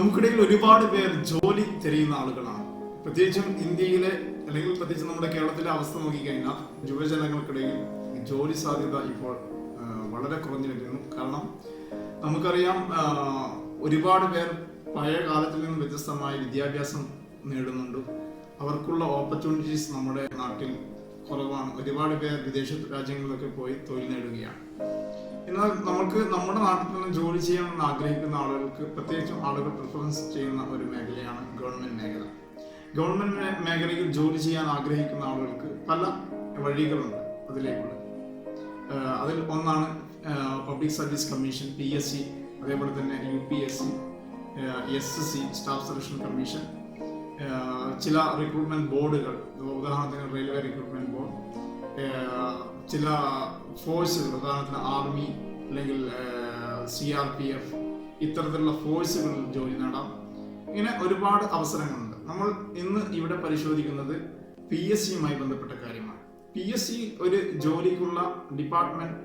നമുക്കിടയിൽ ഒരുപാട് പേർ ജോലി തിരയുന്ന ആളുകളാണ്. പ്രത്യേകിച്ചും ഇന്ത്യയിലെ അല്ലെങ്കിൽ പ്രത്യേകിച്ച് നമ്മുടെ കേരളത്തിലെ അവസ്ഥ നോക്കിക്കഴിഞ്ഞാൽ യുവജനങ്ങൾക്കിടയിൽ ജോലി സാധ്യത ഇപ്പോൾ വളരെ കുറഞ്ഞു വരുന്നു. കാരണം നമുക്കറിയാം ഒരുപാട് പേർ പഴയ കാലത്തിൽ നിന്നും വ്യത്യസ്തമായ വിദ്യാഭ്യാസം നേടുന്നുണ്ട്. അവർക്കുള്ള ഓപ്പർച്യൂണിറ്റീസ് നമ്മുടെ നാട്ടിൽ കുറവാണ്. ഒരുപാട് പേർ വിദേശ രാജ്യങ്ങളിലൊക്കെ പോയി തൊഴിൽ നേടുകയാണ്. എന്നാൽ നമുക്ക് നമ്മുടെ നാട്ടിൽ നിന്ന് ജോലി ചെയ്യണമെന്ന് ആഗ്രഹിക്കുന്ന ആളുകൾക്ക് പ്രത്യേകിച്ചും ആളുകൾ പ്രിഫറൻസ് ചെയ്യുന്ന ഒരു മേഖലയാണ് ഗവൺമെന്റ് മേഖല. ഗവൺമെന്റ് മേഖലയിൽ ജോലി ചെയ്യാൻ ആഗ്രഹിക്കുന്ന ആളുകൾക്ക് പല വഴികളുണ്ട് അതിലേക്കുള്ള. അതിൽ ഒന്നാണ് public service commission P S C അതേപോലെ തന്നെ U P S C S S C staff selection commission ചില റിക്രൂട്ട്മെന്റ് ബോർഡുകൾ ഉദാഹരണത്തിന് റെയിൽവേ റിക്രൂട്ട്മെന്റ് ബോർഡ് ചില ഫോഴ്സുകൾ ഉദാഹരണത്തിന് ആർമി അല്ലെങ്കിൽ സി ആർ പി എഫ് ഇത്തരത്തിലുള്ള ഫോഴ്സുകളിൽ ജോലി നേടാം. ഇങ്ങനെ ഒരുപാട് അവസരങ്ങളുണ്ട്. നമ്മൾ ഇന്ന് ഇവിടെ പരിശോധിക്കുന്നത് പി എസ് സിയുമായി ബന്ധപ്പെട്ട കാര്യമാണ്. പി എസ് സി ഒരു ജോലിക്കുള്ള ഡിപ്പാർട്ട്മെന്റ്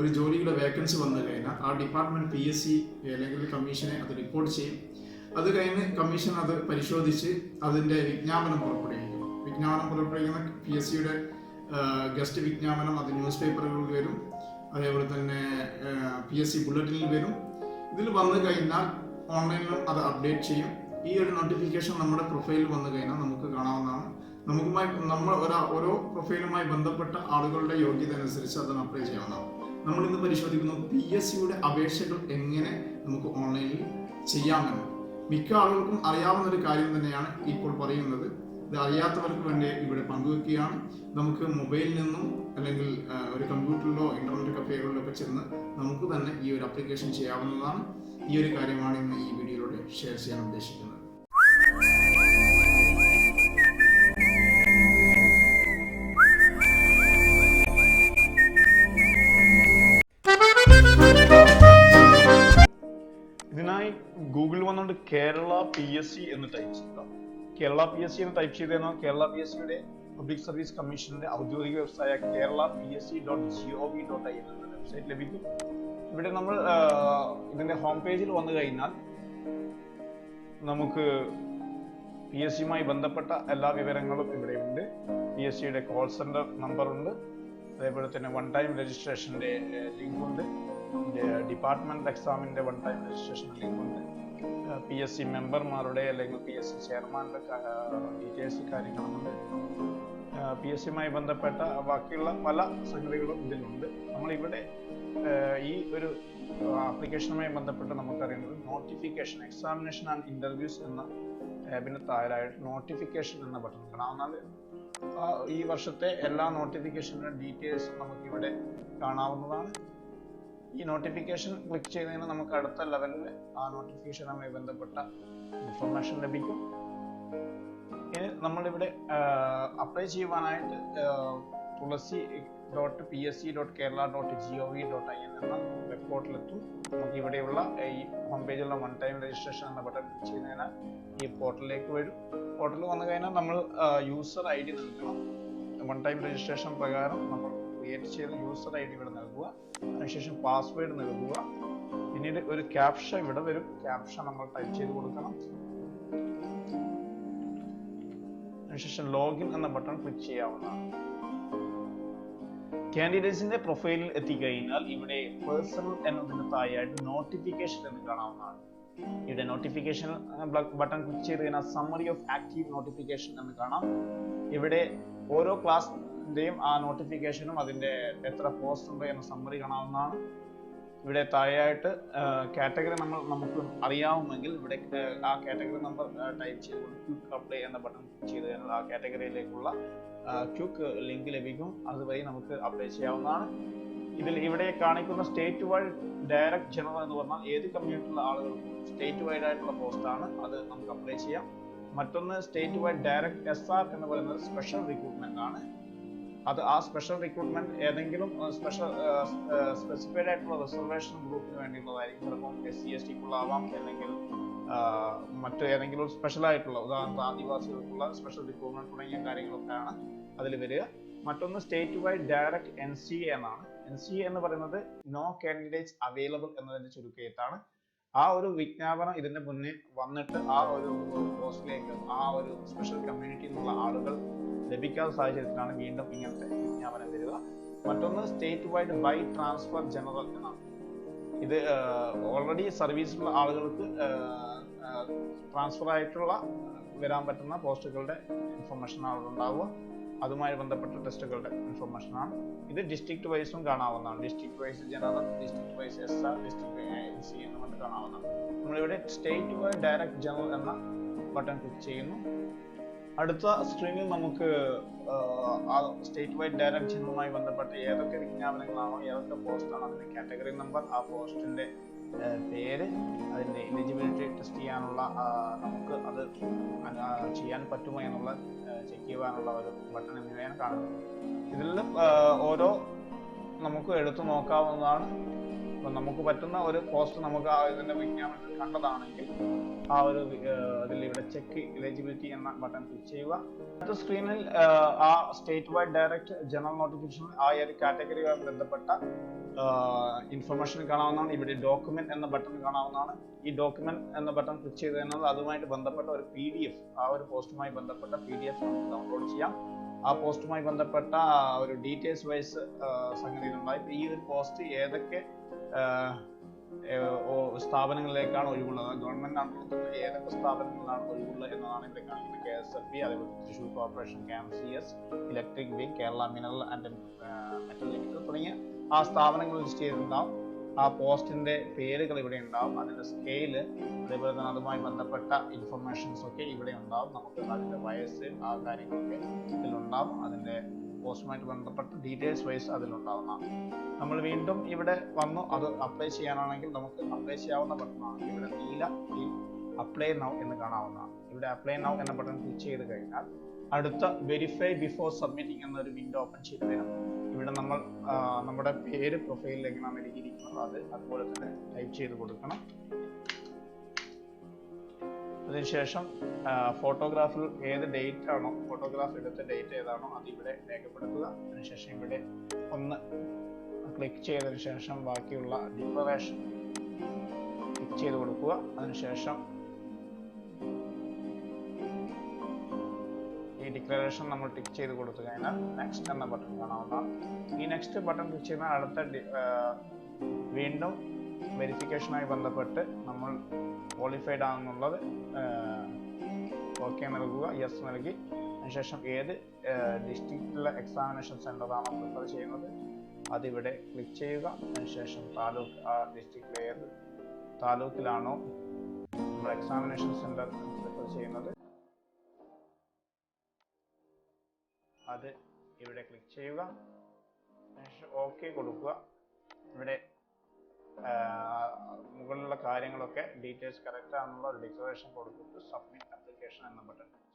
ഒരു ജോലിയുടെ വേക്കൻസി വന്നു കഴിഞ്ഞാൽ ആ ഡിപ്പാർട്ട്മെന്റ് പി എസ് സി അല്ലെങ്കിൽ കമ്മീഷനെ അത് റിപ്പോർട്ട് ചെയ്യും. അത് കഴിഞ്ഞ് കമ്മീഷൻ അത് പരിശോധിച്ച് അതിന്റെ വിജ്ഞാപനം പുറപ്പെടുവിക്കും. വിജ്ഞാപനം പുറപ്പെടുവിക്കുന്ന പി എസ് സിയുടെ ഗസ്റ്റ് വിജ്ഞാപനം അത് ന്യൂസ് പേപ്പറുകളിൽ വരും. അതേപോലെ തന്നെ പി എസ് സി ബുള്ളറ്റിനിൽ വരും. ഇതിൽ വന്നു കഴിഞ്ഞാൽ ഓൺലൈനിലും അത് അപ്ഡേറ്റ് ചെയ്യും. ഈ ഒരു നോട്ടിഫിക്കേഷൻ നമ്മുടെ പ്രൊഫൈലിൽ വന്നു കഴിഞ്ഞാൽ നമുക്ക് കാണാവുന്നതാണ്. നമുക്കുമായി നമ്മൾ ഒരാ ഓരോ പ്രൊഫൈലുമായി ബന്ധപ്പെട്ട ആളുകളുടെ യോഗ്യത അനുസരിച്ച് അതിന് അപ്ലൈ ചെയ്യാവുന്നതാണ്. നമ്മൾ ഇന്ന് പരിശോധിക്കുന്നത് പി എസ് സിയുടെ അപേക്ഷകൾ എങ്ങനെ നമുക്ക് ഓൺലൈനിൽ ചെയ്യാമെന്ന്. മിക്ക ആളുകൾക്കും അറിയാവുന്ന ഒരു കാര്യം തന്നെയാണ് ഇപ്പോൾ പറയുന്നത്. ഇത് അറിയാത്തവർക്ക് വേണ്ടി ഇവിടെ പങ്കുവെക്കുകയാണ്. നമുക്ക് മൊബൈലിൽ നിന്നും അല്ലെങ്കിൽ ഒരു കമ്പ്യൂട്ടറിലോ ഇന്റർനെറ്റ് കഫേകളിലോ ഒക്കെ ചെന്ന് നമുക്ക് തന്നെ ഈ ഒരു അപ്ലിക്കേഷൻ ചെയ്യാവുന്നതാണ്. ഈ ഒരു കാര്യമാണ് ഇന്ന് ഈ വീഡിയോയിലൂടെ ഷെയർ ചെയ്യാൻ ഉദ്ദേശിക്കുന്നത്. ഇതിനായി വന്നുകൊണ്ട് കേരള പി എസ് സി എന്ന് ടൈപ്പ് ചെയ്യുക കേരള പി എസ് സി എന്ന് ടൈപ്പ് ചെയ്ത് കഴിഞ്ഞാൽ കേരള പി എസ് സിയുടെ പബ്ലിക് സർവീസ് കമ്മീഷന്റെ ഔദ്യോഗിക വെബ്സൈറ്റായ Kerala P S C dot G O V dot I N എന്ന വെബ്സൈറ്റ് ലഭിക്കും. ഇവിടെ നമ്മൾ ഇതിന്റെ ഹോം പേജിൽ വന്നു കഴിഞ്ഞാൽ നമുക്ക് പി എസ് സിയുമായി ബന്ധപ്പെട്ട എല്ലാ വിവരങ്ങളും ഇവിടെയുണ്ട്. പി എസ് സിയുടെ കോൾ സെന്റർ നമ്പർ ഉണ്ട്. അതേപോലെ തന്നെ വൺ ടൈം രജിസ്ട്രേഷന്റെ ലിങ്ക് ഉണ്ട്. ഡിപ്പാർട്ട്മെന്റ് എക്സാമിന്റെ വൺ ടൈം രജിസ്ട്രേഷൻ ലിങ്ക് ഉണ്ട്. പി എസ് സി മെമ്പർമാരുടെ അല്ലെങ്കിൽ പി എസ് സി ചെയർമാന്റെ ഡീറ്റെയിൽസ് കാര്യങ്ങളുണ്ട് പി എസ് സിയുമായി ബന്ധപ്പെട്ട ബാക്കിയുള്ള പല സംഗതികളും ഇതിലുണ്ട്. നമ്മളിവിടെ ഈ ഒരു ആപ്ലിക്കേഷനുമായി ബന്ധപ്പെട്ട് നമുക്കറിയുന്നത് നോട്ടിഫിക്കേഷൻ എക്സാമിനേഷൻ ആൻഡ് ഇന്റർവ്യൂസ് എന്ന ടാബിന് താഴെയായിട്ട് നോട്ടിഫിക്കേഷൻ എന്ന ബട്ടൺ കാണാവുന്നത് ഈ വർഷത്തെ എല്ലാ നോട്ടിഫിക്കേഷന്റെ ഡീറ്റെയിൽസും നമുക്കിവിടെ കാണാവുന്നതാണ്. ഈ നോട്ടിഫിക്കേഷൻ ക്ലിക്ക് ചെയ്തതിന് നമുക്ക് അടുത്ത ലെവലിൽ ആ നോട്ടിഫിക്കേഷനുമായി ബന്ധപ്പെട്ട ഇൻഫർമേഷൻ ലഭിക്കും. ഇനി നമ്മളിവിടെ അപ്ലൈ ചെയ്യുവാനായിട്ട് Thulasi dot P S C dot Kerala dot G O V dot I N എന്ന വെബ് പോർട്ടലെത്തും നമുക്ക് ഇവിടെയുള്ള ഈ ഹോം പേജിലുള്ള വൺ ടൈം രജിസ്ട്രേഷൻ എന്ന ബട്ടൺ ക്ലിക്ക് ചെയ്യുന്നതിനാൽ ഈ പോർട്ടലിലേക്ക് വരും. പോർട്ടലിൽ വന്നു കഴിഞ്ഞാൽ നമ്മൾ യൂസർ ഐ ഡി നൽകണം. വൺ ടൈം രജിസ്ട്രേഷൻ പ്രകാരം നമ്മൾ ക്രിയേറ്റ് ചെയ്ത യൂസർ ഐ ഡി ഇവിടെ നൽകുക. അതിനുശേഷം പാസ്വേഡ് നൽകുക. പിന്നീട് ഒരു ക്യാപ്ഷ ഇവിടെ വരും. ക്യാപ്ഷ നമ്മൾ ടൈപ്പ് ചെയ്ത് കൊടുക്കണം. അതിനുശേഷം ലോഗിൻ എന്ന ബട്ടൺ ക്ലിക്ക് ചെയ്യാവുന്നതാണ്. കാൻഡിഡേറ്റ്സിന്റെ പ്രൊഫൈലിൽ എത്തിക്കഴിഞ്ഞാൽ ഇവിടെ പേഴ്സണൽ എന്നതിന് താഴെയായിട്ട് നോട്ടിഫിക്കേഷൻ എന്ന് കാണാവുന്നതാണ്. ഇവിടെ നോട്ടിഫിക്കേഷൻ ബട്ടൺ ക്ലിക്ക് ചെയ്ത് കഴിഞ്ഞാൽ സമ്മറി ഓഫ് ആക്റ്റീവ് നോട്ടിഫിക്കേഷൻ എന്ന് കാണാം. ഇവിടെ ഓരോ ക്ലാസ്സിന്റെയും ആ നോട്ടിഫിക്കേഷനും അതിന്റെ എത്ര പോസ്റ്റ് ഉണ്ട് എന്ന സമ്മറി കാണാവുന്നതാണ്. ഇവിടെ താഴെയായിട്ട് കാറ്റഗറി നമ്മൾ നമുക്ക് അറിയാവുമെങ്കിൽ ഇവിടെ ആ കാറ്റഗറി നമ്പർ ടൈപ്പ് ചെയ്തുകൊണ്ട് ക്യൂക്ക് അപ്ലൈ എന്ന ബട്ടൺ ചെയ്ത് കഴിഞ്ഞാൽ ആ കാറ്റഗറിയിലേക്കുള്ള ക്യൂക്ക് ലിങ്ക് ലഭിക്കും. അതുവഴി നമുക്ക് അപ്ലൈ ചെയ്യാവുന്നതാണ്. ഇതിൽ ഇവിടെ കാണിക്കുന്ന സ്റ്റേറ്റ് വൈഡ് ഡയറക്റ്റ് ജനറൽ എന്ന് പറഞ്ഞാൽ ഏത് കമ്മ്യൂണിറ്റിയിലുള്ള ആളുകൾക്കും സ്റ്റേറ്റ് വൈഡ് ആയിട്ടുള്ള പോസ്റ്റാണ് അത് നമുക്ക് അപ്ലൈ ചെയ്യാം. മറ്റൊന്ന് state wide direct S R എന്ന് പറയുന്നത് സ്പെഷ്യൽ റിക്രൂട്ട്മെന്റ് ആണ്. അത് ആ സ്പെഷ്യൽ റിക്രൂട്ട്മെന്റ് ഏതെങ്കിലും സ്പെഷ്യൽ സ്പെസിഫൈഡ് ആയിട്ടുള്ള റിസർവേഷൻ ഗ്രൂപ്പിന് വേണ്ടിയുള്ളതായിരിക്കും ചിലപ്പോൾ എസ് സി എസ് ടിക്കുള്ളാവാം അല്ലെങ്കിൽ മറ്റു ഏതെങ്കിലും സ്പെഷ്യൽ ആയിട്ടുള്ള ഉദാഹരണത്തിന് ആദിവാസികൾക്കുള്ള സ്പെഷ്യൽ റിക്രൂട്ട്മെന്റ് തുടങ്ങിയ കാര്യങ്ങളൊക്കെയാണ് അതിൽ വരിക. മറ്റൊന്ന് state wide direct N C എന്നാണ്. എൻ സി എന്ന് പറയുന്നത് നോ കാൻഡിഡേറ്റ്സ് അവൈലബിൾ എന്നതിന്റെ ചുരുക്കത്താണ് ആ ഒരു വിജ്ഞാപനം ഇതിന്റെ മുന്നേ വന്നിട്ട് ആ ഒരു പോസ്റ്റിലേക്ക് ആ ഒരു സ്പെഷ്യൽ കമ്മ്യൂണിറ്റി എന്നുള്ള ആളുകൾ ലഭിക്കാത്ത സാഹചര്യത്തിലാണ് വീണ്ടും ഇങ്ങനത്തെ വിജ്ഞാപനം വരിക. മറ്റൊന്ന് state wide by transfer general എന്നാണ്. ഇത് ഓൾറെഡി സർവീസിലുള്ള ആളുകൾക്ക് ട്രാൻസ്ഫർ ആയിട്ടുള്ള വരാൻ പറ്റുന്ന പോസ്റ്റുകളുടെ ഇൻഫർമേഷൻ ആണ് ഉണ്ടാവുക. അതുമായി ബന്ധപ്പെട്ട ടെസ്റ്റുകളുടെ ഇൻഫർമേഷൻ ആണ്. ഇത് ഡിസ്ട്രിക്ട് വൈസും കാണാവുന്നതാണ്. District wise general district wise S R district N C എന്ന് പറഞ്ഞിട്ട് കാണാവുന്നതാണ്. നമ്മളിവിടെ സ്റ്റേറ്റ് വൈഡ് ഡയറക്റ്റ് ജനറൽ എന്ന ബട്ടൺ ക്ലിക്ക് ചെയ്യുന്നു. അടുത്ത സ്ട്രീമിൽ നമുക്ക് സ്റ്റേറ്റ് വൈഡ് ഡയറക്ട് ജനറലുമായി ബന്ധപ്പെട്ട ഏതൊക്കെ വിജ്ഞാപനങ്ങളാണോ ഏതൊക്കെ പോസ്റ്റാണോ അതിന്റെ കാറ്റഗറി നമ്പർ ആ പോസ്റ്റിന്റെ പേര് അതിന്റെ എലിജിബിലിറ്റി ടെസ്റ്റ് ചെയ്യാനുള്ള നമുക്ക് അത് ചെയ്യാൻ പറ്റുമോ എന്നുള്ള ചെക്ക് ചെയ്യുവാനുള്ള ഒരു ബട്ടൺ എന്നിവയാണ് കാണുന്നത്. ഇതിൽ ഓരോ നമുക്ക് എടുത്തു നോക്കാവുന്നതാണ്. നമുക്ക് പറ്റുന്ന ഒരു പോസ്റ്റ് നമുക്ക് ആ ഇതിന്റെ വിജ്ഞാപനത്തിൽ കണ്ടതാണെങ്കിൽ ആ ഒരു അതിൽ ഇവിടെ ചെക്ക് എലിജിബിലിറ്റി എന്ന ബട്ടൺ ക്ലിക്ക് ചെയ്യുക. അടുത്ത സ്ക്രീനിൽ ആ state wide direct general notification ആ ഒരു കാറ്റഗറിയുമായി ബന്ധപ്പെട്ട ഇൻഫർമേഷൻ കാണാവുന്നതാണ്. ഇവിടെ ഡോക്യുമെന്റ് എന്ന ബട്ടൺ കാണാവുന്നതാണ്. ഈ ഡോക്യുമെന്റ് എന്ന ബട്ടൺ ക്ലിക്ക് ചെയ്ത് കഴിഞ്ഞാൽ അതുമായിട്ട് ബന്ധപ്പെട്ട ഒരു പി ഡി എഫ് ആ ഒരു പോസ്റ്റുമായി ബന്ധപ്പെട്ട പി ഡി എഫ് നമുക്ക് ഡൗൺലോഡ് ചെയ്യാം. ആ പോസ്റ്റുമായി ബന്ധപ്പെട്ട ഒരു ഡീറ്റെയിൽസ് വൈസ് സംഗതികളുണ്ടായി ഈ ഒരു പോസ്റ്റ് ഏതൊക്കെ സ്ഥാപനങ്ങളിലേക്കാണ് ഒഴിവുള്ളത്? ഗവൺമെന്റ് അണ്ടറിലുള്ള ഏതൊക്കെ സ്ഥാപനങ്ങളിലാണ് ഒഴിവുള്ളത് എന്നതാണ് ഇവിടെ കാണിക്കുന്നത് കെ എസ് എഫ് ബി അതേപോലെ Thrissur corporation K C S electric B Kerala mineral and metal limited തുടങ്ങിയ ആ സ്ഥാപനങ്ങൾ ലിസ്റ്റ് ചെയ്തിട്ടുണ്ടാവും. ആ പോസ്റ്റിന്റെ പേരുകൾ ഇവിടെ ഉണ്ടാവും. അതിന്റെ സ്കെയിൽ അതേപോലെ തന്നെ അതുമായി ബന്ധപ്പെട്ട ഇൻഫർമേഷൻസ് ഒക്കെ ഇവിടെ ഉണ്ടാവും. നമുക്ക് അതിന്റെ വയസ്സ് ആ കാര്യങ്ങളൊക്കെ ഇതിലുണ്ടാവും. അതിന്റെ പോസ്റ്റുമായിട്ട് ബന്ധപ്പെട്ട ഡീറ്റെയിൽസ് വൈസ് അതിലുണ്ടാവുന്നതാണ്. നമ്മൾ വീണ്ടും ഇവിടെ വന്നു. അത് അപ്ലൈ ചെയ്യാനാണെങ്കിൽ നമുക്ക് അപ്ലൈ ചെയ്യാവുന്ന ബട്ടണാണ് ഇവിടെ നീല ഈ അപ്ലൈ നൗ എന്ന് കാണാവുന്നതാണ്. ഇവിടെ അപ്ലൈ നൗ എന്ന ബട്ടൺ ക്ലിക്ക് ചെയ്ത് കഴിഞ്ഞാൽ അടുത്ത വെരിഫൈ ബിഫോർ സബ്മിറ്റിംഗ് എന്നൊരു വിൻഡോ ഓപ്പൺ ചെയ്ത് വരും. ഇവിടെ നമ്മൾ നമ്മുടെ പേര് പ്രൊഫൈലിൽ എങ്ങനെയാണ് എഴുതിയിരിക്കുന്നത്. അത് അതുപോലെ തന്നെ ടൈപ്പ് ചെയ്ത് കൊടുക്കണം. അതിനുശേഷം ഫോട്ടോഗ്രാഫിൽ ഏത് ഡേറ്റ് ആണോ ഫോട്ടോഗ്രാഫ് എടുത്ത ഡേറ്റ് ഏതാണോ അത് ഇവിടെ രേഖപ്പെടുത്തുക. അതിനുശേഷം ഇവിടെ ഒന്ന് ക്ലിക്ക് ചെയ്തതിനു ശേഷം ബാക്കിയുള്ള ഡിക്ലറേഷൻ ക്ലിക്ക് ചെയ്ത് കൊടുക്കുക. അതിനുശേഷം ഈ ഡിക്ലറേഷൻ നമ്മൾ ടിക്ക് ചെയ്ത് കൊടുത്തു കഴിഞ്ഞാൽ നെക്സ്റ്റ് എന്ന ബട്ടൺ കാണാവുന്നതാണ്. ഈ നെക്സ്റ്റ് ബട്ടൺ ക്ലിക്ക് ചെയ്യുന്ന അടുത്ത വീണ്ടും വെരിഫിക്കേഷനുമായി ബന്ധപ്പെട്ട് നമ്മൾ ക്വാളിഫൈഡ് ആണെന്നുള്ളത് ഓക്കെ നൽകുക യെസ് നൽകി. അതിനുശേഷം ഏത് ഡിസ്ട്രിക്റ്റിലെ എക്സാമിനേഷൻ സെന്ററാണോ പ്രിഫർ ചെയ്യുന്നത് അതിവിടെ ക്ലിക്ക് ചെയ്യുക. അതിനുശേഷം താലൂക്ക് ആ ഡിസ്ട്രിക്റ്റിലെ ഏത് താലൂക്കിലാണോ നമ്മൾ എക്സാമിനേഷൻ സെന്റർ പ്രിഫർ ചെയ്യുന്നത് അത് ഇവിടെ ക്ലിക്ക് ചെയ്യുക. ഓക്കെ കൊടുക്കുക. ഇവിടെ മുകളിലുള്ള കാര്യങ്ങളൊക്കെ ഡീറ്റെയിൽസ് കറക്റ്റ് ആണെന്നുള്ള ഡിക്ലറേഷൻ കൊടുത്തിട്ട് സബ്മിറ്റ് അപ്ലിക്കേഷൻ എന്ന ബട്ടൺ ചെയ്യും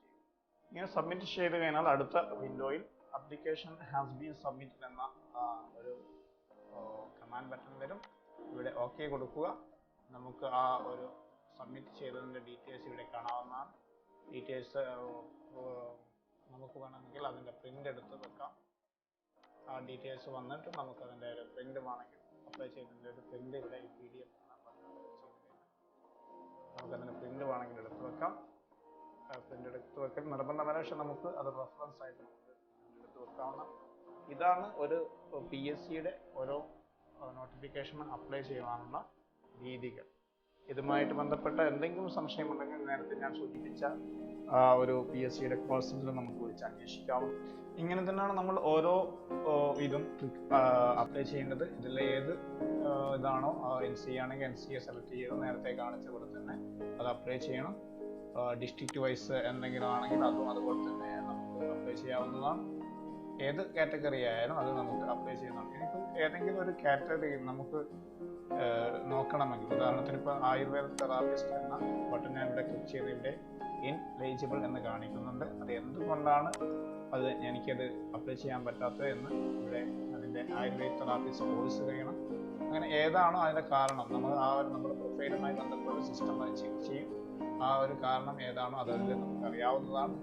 ഇങ്ങനെ സബ്മിറ്റ് ചെയ്ത് കഴിഞ്ഞാൽ അടുത്ത വിൻഡോയിൽ അപ്ലിക്കേഷൻ ഹാസ് ബീൻ സബ്മിറ്റഡ് എന്ന ഒരു കമാൻഡ് ബട്ടൺ വരും. ഇവിടെ ഓക്കെ കൊടുക്കുക. നമുക്ക് ആ ഒരു സബ്മിറ്റ് ചെയ്തതിന്റെ ഡീറ്റെയിൽസ് ഇവിടെ കാണാവുന്നതാണ്. ഡീറ്റെയിൽസ് വേണമെങ്കിൽ അതിന്റെ പ്രിന്റ് എടുത്ത് വെക്കാം. ആ ഡീറ്റെയിൽസ് വന്നിട്ട് നമുക്ക് അതിന്റെ ഒരു പ്രിന്റ് വേണമെങ്കിൽ അപ്ലൈ ചെയ്തതിന്റെ ഒരു പ്രിന്റ് ഇവിടെ ഈ പി ഡി എഫ് നമുക്കതിന് പ്രിന്റ് വേണമെങ്കിൽ എടുത്ത് വെക്കാം. പ്രിന്റ് എടുത്ത് വെക്കൽ നിർബന്ധമല്ല പക്ഷെ നമുക്ക് അത് റെഫറൻസ് ആയിട്ട് നമുക്ക് എടുത്ത് വെക്കാവുന്ന ഇതാണ് ഒരു പി എസ് സിയുടെ ഓരോ നോട്ടിഫിക്കേഷൻ അപ്ലൈ ചെയ്യുവാനുള്ള രീതികൾ. ഇതുമായിട്ട് ബന്ധപ്പെട്ട എന്തെങ്കിലും സംശയമുണ്ടെങ്കിൽ നേരത്തെ ഞാൻ സൂചിപ്പിച്ച ഒരു പി എസ് സിയുടെ സെന്ററിൽ നമുക്ക് വിളിച്ച് അന്വേഷിക്കാവും ഇങ്ങനെ തന്നെയാണ് നമ്മൾ ഓരോ ഇതും അപ്ലൈ ചെയ്യേണ്ടത്. ഇതിൽ ഏത് ഇതാണോ എൻ സി ആണെങ്കിൽ എൻ സി എ സെലക്ട് ചെയ്ത് നേരത്തെ കാണിച്ച പോലെ തന്നെ അത് അപ്ലൈ ചെയ്യണം. ഡിസ്ട്രിക്റ്റ് വൈസ് എന്തെങ്കിലും ആണെങ്കിൽ അതും അതുപോലെ തന്നെ നമുക്ക് അപ്ലൈ ചെയ്യാവുന്നതാണ്. ഏത് കാറ്റഗറി ആയാലും അത് നമുക്ക് അപ്ലൈ ചെയ്യുന്നതാണ് ഇനിയിപ്പോൾ ഏതെങ്കിലും ഒരു കാറ്റഗറി നമുക്ക് നോക്കണമെങ്കിൽ. ഉദാഹരണത്തിന് ഇപ്പോൾ ആയുർവേദ തെറാപ്പിസ്റ്റ് എന്ന ബട്ടൺ ഞാൻ ഇവിടെ ക്ലിക്ക് ചെയ്ത് ഇവിടെ ഇൻ എലിജിബിൾ എന്ന് കാണിക്കുന്നുണ്ട്. അത് എന്തുകൊണ്ടാണ് അത് എനിക്കത് അപ്ലൈ ചെയ്യാൻ പറ്റാത്തത് എന്ന് ഇവിടെ അതിന്റെ ആയുർവേദ തെറാപ്പിസ്റ്റ് കോഴ്സ് കഴിയണം അങ്ങനെ ഏതാണോ അതിന്റെ കാരണം. നമ്മൾ ആ ഒരു നമ്മുടെ പ്രൊഫൈലുമായി ബന്ധപ്പെട്ട സിസ്റ്റം അത് ചെക്ക് ചെയ്യും. ആ ഒരു കാരണം ഏതാണോ അതതിൽ നമുക്ക് അറിയാവുന്നതാണ്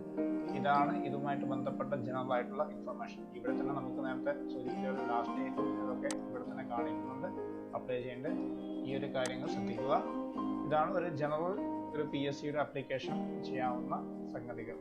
ഇതാണ് ഇതുമായിട്ട് ബന്ധപ്പെട്ട ജനറൽ ആയിട്ടുള്ള ഇൻഫർമേഷൻ ഇവിടെ തന്നെ നമുക്ക് നേരത്തെ സൂചിപ്പിച്ച ലാസ്റ്റ് ഡേറ്റ് ഇതൊക്കെ ഇവിടെ തന്നെ കാണിക്കുന്നുണ്ട്. അപ്ലൈ ചെയ്യേണ്ട ഈ ഒരു കാര്യങ്ങൾ ശ്രദ്ധിക്കുക. ഇതാണ് ഒരു ജനറൽ ഒരു പി എസ് സിയുടെ അപ്ലിക്കേഷൻ ചെയ്യാവുന്ന സംഗതികൾ.